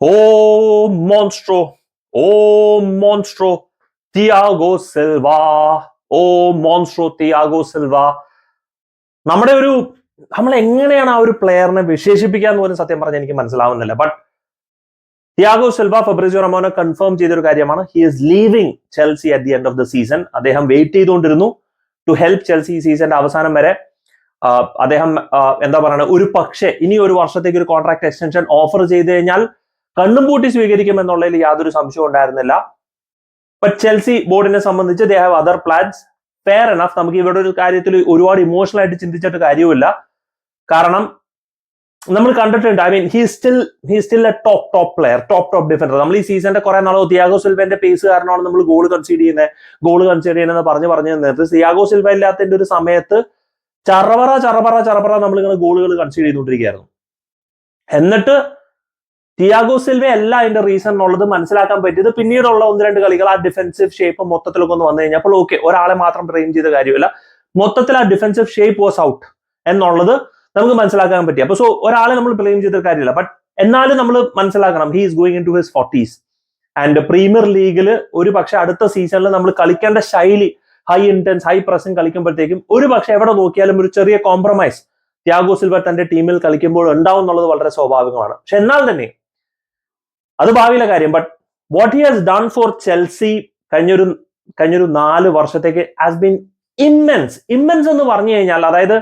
Oh monstro, oh monstro, Tiago Silva, oh monstro Tiago Silva. നമ്മുടെ ഒരു നമ്മൾ എങ്ങനെയാണ് ആ ഒരു പ്ലെയറിനെ വിശേഷിപ്പിക്കുക എന്ന് പോലും സത്യം പറഞ്ഞാൽ എനിക്ക് മനസ്സിലാവുന്നില്ല. But Thiago Silva Fabrizio Romano confirm ചെയ്തൊരു കാര്യമാണ്. He is leaving Chelsea at the end of the season അദ്ദേഹം വെയിറ്റ് ചെയ്തുകൊണ്ടിരുന്നു ടു ഹെൽപ്പ് ചെൽസി ഈ സീസണിന്റെ അവസാനം വരെ. അദ്ദേഹം എന്താ പറയുക ഒരു പക്ഷേ ഇനി ഒരു വർഷത്തേക്ക് ഒരു കോൺട്രാക്ട് എക്സ്റ്റൻഷൻ ഓഫർ ചെയ്ത് കഴിഞ്ഞാൽ കണ്ണും പൂട്ടി സ്വീകരിക്കും എന്നുള്ളതിൽ യാതൊരു സംശയവും ഉണ്ടായിരുന്നില്ല. ബട്ട് ചെൽസി ബോർഡിനെ സംബന്ധിച്ച് they have other plans fair enough നമുക്ക് ഇവിടെ ഒരു കാര്യത്തിൽ ഒരുപാട് ഇമോഷണൽ ആയിട്ട് ചിന്തിച്ചിട്ട് കാര്യവുമില്ല. കാരണം നമ്മൾ കണ്ടിട്ടുണ്ട് I mean he still he still a top top player top top defender നമ്മൾ ഈ സീസണിന്റെ കുറെ നാളോ തിയാഗോ സിൽവന്റെ പേസ് കാരണമാണ് നമ്മൾ ഗോൾ കൺസീഡ് ചെയ്യുന്നത് ഗോൾ കൺസീഡ് ചെയ്യുന്നത് പറഞ്ഞ് പറഞ്ഞു നേരത്തെ തിയാഗോ സിൽവ ഇല്ലാത്തതിന്റെ ഒരു സമയത്ത് ചറപറ ചറപറ ചറപറ നമ്മൾ ഇങ്ങനെ ഗോളുകൾ കൺസീഡ് ചെയ്തുകൊണ്ടിരിക്കുകയായിരുന്നു. എന്നിട്ട് തിയാഗോ സിൽവ അല്ല അതിന്റെ റീസൺ എന്നുള്ളത് മനസ്സിലാക്കാൻ പറ്റിയത്. പിന്നീടുള്ള ഒന്ന് രണ്ട് കളികൾ ആ ഡിഫൻസീവ് ഷേപ്പ് മൊത്തത്തിലൊക്കെ ഒന്ന് വന്നു കഴിഞ്ഞപ്പോൾ ഓക്കെ ഒരാളെ മാത്രം ട്രെയിൻ ചെയ്ത കാര്യമല്ല. മൊത്തത്തിൽ ആ ഡിഫൻസീവ് ഷേപ്പ് വാസ് ഔട്ട് എന്നുള്ളത് നമുക്ക് മനസ്സിലാക്കാൻ പറ്റി. അപ്പൊ സോ ഒരാളെ നമ്മൾ ബ്ലെയിം ചെയ്ത കാര്യമില്ല. ബട്ട് എന്നാലും നമ്മൾ മനസ്സിലാക്കണം he is going into his forties and premier ലീഗിൽ ഒരു പക്ഷെ അടുത്ത സീസണിൽ നമ്മൾ കളിക്കേണ്ട ശൈലി ഹൈ ഇന്റൻസ് ഹൈ പ്രസിംഗ് കളിക്കുമ്പോഴത്തേക്കും ഒരു പക്ഷെ എവിടെ നോക്കിയാലും ഒരു ചെറിയ കോംപ്രമൈസ് ത്യാഗോ സിൽവർ തന്റെ ടീമിൽ കളിക്കുമ്പോൾ ഉണ്ടാവും എന്നുള്ളത് വളരെ സ്വാഭാവികമാണ്. പക്ഷെ എന്നാൽ തന്നെ അത് ഭാവിയിലെ കാര്യം. But what he has done for Chelsea കഴിഞ്ഞൊരു കഴിഞ്ഞൊരു നാല് വർഷത്തേക്ക് ഹാസ് ബീൻ ഇമ്മൻസ് ഇമ്മൻസ് എന്ന് പറഞ്ഞു കഴിഞ്ഞാൽ അതായത്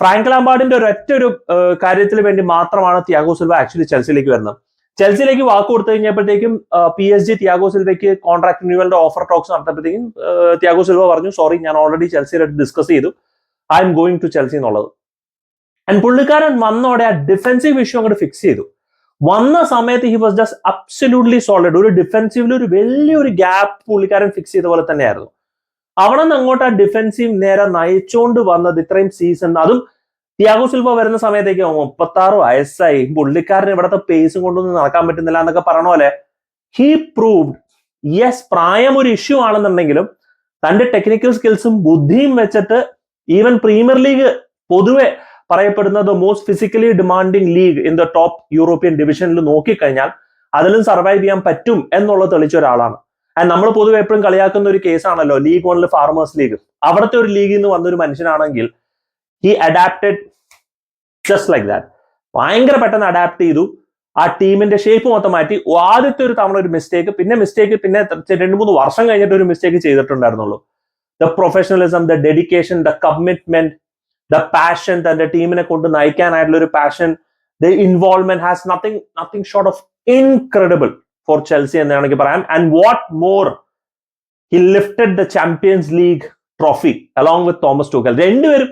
ഫ്രാങ്ക് ലാംബാർഡിന്റെ ഒരു ഒറ്റ ഒരു കാര്യത്തിന് വേണ്ടി മാത്രമാണ് തിയാഗോ സിൽവ ആക്ച്വലി ചെൽസിയിലേക്ക് വരുന്നത്. ചെൽസിയിലേക്ക് വാക്ക് കൊടുത്തു കഴിഞ്ഞപ്പോഴത്തേക്കും പി എസ് ജി തിയാഗോ സിൽവയ്ക്ക് കോൺട്രാക്ട് റിന്യൂവലിന്റെ ഓഫർ ടോക്സ് നടത്തപ്പോഴത്തേക്കും തിയാഗോ സിൽവ പറഞ്ഞു സോറി ഞാൻ ഓൾറെഡി ചെൽസിയിലായിട്ട് ഡിസ്കസ് ചെയ്തു. I'm going to Chelsea എന്നുള്ളത്. ആൻഡ് പുള്ളിക്കാരൻ വന്നോടെ ആ ഡിഫൻസീവ് ഇഷ്യൂ അങ്ങോട്ട് ഫിക്സ് ചെയ്തു. വന്ന സമയത്ത് he was just absolutely solid ഒരു ഡിഫൻസീവിൽ ഒരു വലിയൊരു ഗ്യാപ്പ് പുള്ളിക്കാരൻ ഫിക്സ് ചെയ്ത പോലെ തന്നെയായിരുന്നു. അവിടെ നിന്ന് അങ്ങോട്ട് ആ ഡിഫൻസീവ് നേരെ നയിച്ചുകൊണ്ട് വന്നത് ഇത്രയും സീസൺ അതും ത്യാഗോ സിൽവ വരുന്ന സമയത്തേക്ക് മുപ്പത്തി ആറ് വയസ്സായി. പുള്ളിക്കാരന് ഇവിടുത്തെ പേസും കൊണ്ടൊന്നും നടക്കാൻ പറ്റുന്നില്ല എന്നൊക്കെ പറഞ്ഞ പോലെ ഹി പ്രൂവ്ഡ് യെസ് പ്രായം ഒരു ഇഷ്യൂ ആണെന്നുണ്ടെങ്കിലും തന്റെ ടെക്നിക്കൽ സ്കിൽസും ബുദ്ധിയും വെച്ചിട്ട് ഈവൻ പ്രീമിയർ ലീഗ് പൊതുവെ പറയപ്പെടുന്നത് most physically demanding league in the top European ഡിവിഷനിൽ നോക്കിക്കഴിഞ്ഞാൽ അതിലും സർവൈവ് ചെയ്യാൻ പറ്റും എന്നുള്ളത് തെളിച്ച ഒരാളാണ്. ആൻഡ് നമ്മൾ പൊതുവെ എപ്പോഴും കളിയാക്കുന്ന ഒരു കേസാണല്ലോ ലീഗ് വണ്ണിൽ ഫാർമേഴ്സ് ലീഗ് അവിടുത്തെ ഒരു ലീഗിൽ നിന്ന് വന്നൊരു മനുഷ്യനാണെങ്കിൽ he adapted just like that ഭയങ്കര പെട്ടെന്ന് അഡാപ്റ്റ് ചെയ്തു. ആ ടീമിന്റെ ഷേപ്പ് മൊത്തം മാറ്റി. ആദ്യത്തെ ഒരു തവണ ഒരു മിസ്റ്റേക്ക് പിന്നെ മിസ്റ്റേക്ക് പിന്നെ രണ്ട് മൂന്ന് വർഷം കഴിഞ്ഞിട്ട് ഒരു mistake ചെയ്തിട്ടുണ്ടായിരുന്നുള്ളൂ. The professionalism the dedication the commitment the passion തന്റെ ടീമിനെ കൊണ്ട് നയിക്കാനായിട്ടുള്ള ഒരു passion the involvement has nothing nothing short of incredible for Chelsea എന്ന് വേണമെങ്കിൽ പറയാം. And what more he lifted the Champions League trophy along with Thomas Tuchel രണ്ടുപേരും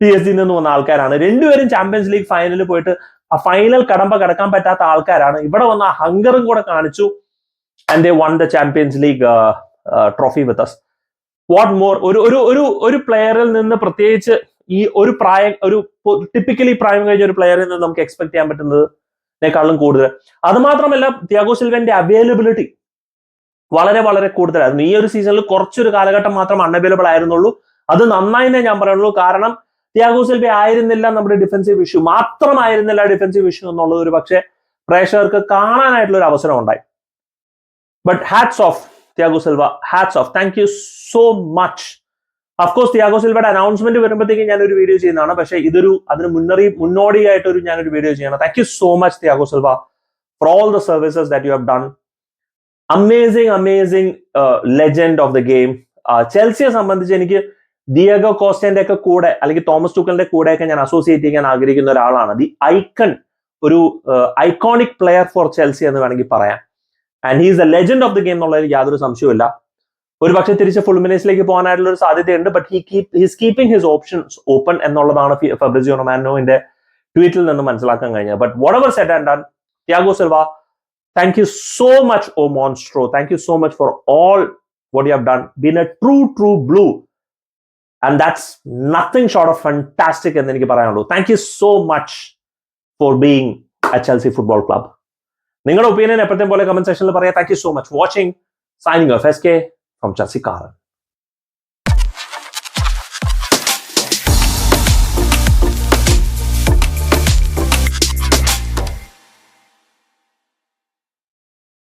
P S ജിയിൽ നിന്ന് വന്ന ആൾക്കാരാണ്. രണ്ടുപേരും ചാമ്പ്യൻസ് ലീഗ് ഫൈനലിൽ പോയിട്ട് ആ ഫൈനൽ കടമ്പ കടക്കാൻ പറ്റാത്ത ആൾക്കാരാണ്. ഇവിടെ വന്ന ഹങ്കറും കൂടെ കാണിച്ചു. And they won the Champions League trophy with us what more ഒരു ഒരു ഒരു ഒരു പ്ലെയറിൽ നിന്ന് പ്രത്യേകിച്ച് ഈ ഒരു പ്രായം ഒരു ടിപ്പിക്കലി പ്രായം കഴിഞ്ഞ ഒരു പ്ലെയറിൽ നിന്ന് നമുക്ക് എക്സ്പെക്ട് ചെയ്യാൻ പറ്റുന്നതിനേക്കാളും കൂടുതൽ. അത് മാത്രമല്ല തിയാഗോ സിൽവന്റെ അവൈലബിലിറ്റി വളരെ വളരെ കൂടുതലായിരുന്നു ഈ ഒരു സീസണിൽ കുറച്ചൊരു കാലഘട്ടം മാത്രം അൺഅവൈലബിൾ ആയിരുന്നുള്ളൂ. അത് നന്നായി നന്നായിന്നേ ഞാൻ പറയുള്ളൂ. കാരണം തിയാഗോ സിൽവ ആയിരുന്നില്ല നമ്മുടെ ഡിഫൻസീവ് ഇഷ്യൂ മാത്രമായിരുന്നില്ല ഡിഫൻസീവ് ഇഷ്യൂ എന്നുള്ളത് ഒരു പക്ഷേ പ്രേക്ഷകർക്ക് കാണാനായിട്ടുള്ള ഒരു അവസരം ഉണ്ടായി. But hats off Thiago Silva hats off thank you so much of course Thiago സിൽവയുടെ announcement വരുമ്പോഴത്തേക്കും ഞാനൊരു വീഡിയോ ചെയ്യുന്നതാണ്. പക്ഷേ ഇതൊരു അതിന് മുന്നറി മുന്നോടിയായിട്ട് ഒരു ഞാനൊരു വീഡിയോ ചെയ്യണം thank you so much Thiago Silva for all the services that you have done amazing amazing legend of the game ചെൽസിയെ സംബന്ധിച്ച് എനിക്ക് ദിയഗോ കോസ്റ്റന്റെ ഒക്കെ കൂടെ അല്ലെങ്കിൽ തോമസ് ടൂക്കലിന്റെ കൂടെയൊക്കെ ഞാൻ അസോസിയേറ്റ് ചെയ്യാൻ ആഗ്രഹിക്കുന്ന ഒരാളാണ്. ദി ഐക്കൺ ഒരു ഐക്കോണിക് പ്ലെയർ ഫോർ ചെൽസി എന്ന് വേണമെങ്കിൽ പറയാം. And he's a legend of the game എന്നുള്ളതിൽ യാതൊരു സംശയമില്ല ഒരു പക്ഷേ തിരിച്ച് ഫുൾമിനേഴ്സിലേക്ക് പോകാനായിട്ടുള്ള ഒരു സാധ്യതയുണ്ട് but he keep his keeping his options open എന്നുള്ളതാണ് ഫെബ്രിസിയോ റൊമാനോവിന്റെ ട്വീറ്റിൽ നിന്ന് മനസ്സിലാക്കാൻ കഴിഞ്ഞത്. But whatever set and done Thiago Silva thank you so much O Monstro thank you so much for all what you have done been a true true blue and that's nothing short of fantastic എന്ന് എനിക്ക് പറയാനുള്ളൂ. Thank you so much for being a Chelsea football club നിങ്ങളുടെ opinion എപ്പോഴത്തെ പോലെ comment സെക്ഷനിൽ പറയാം. Thank you so much watching signing off S K from Chelsea കാറൻ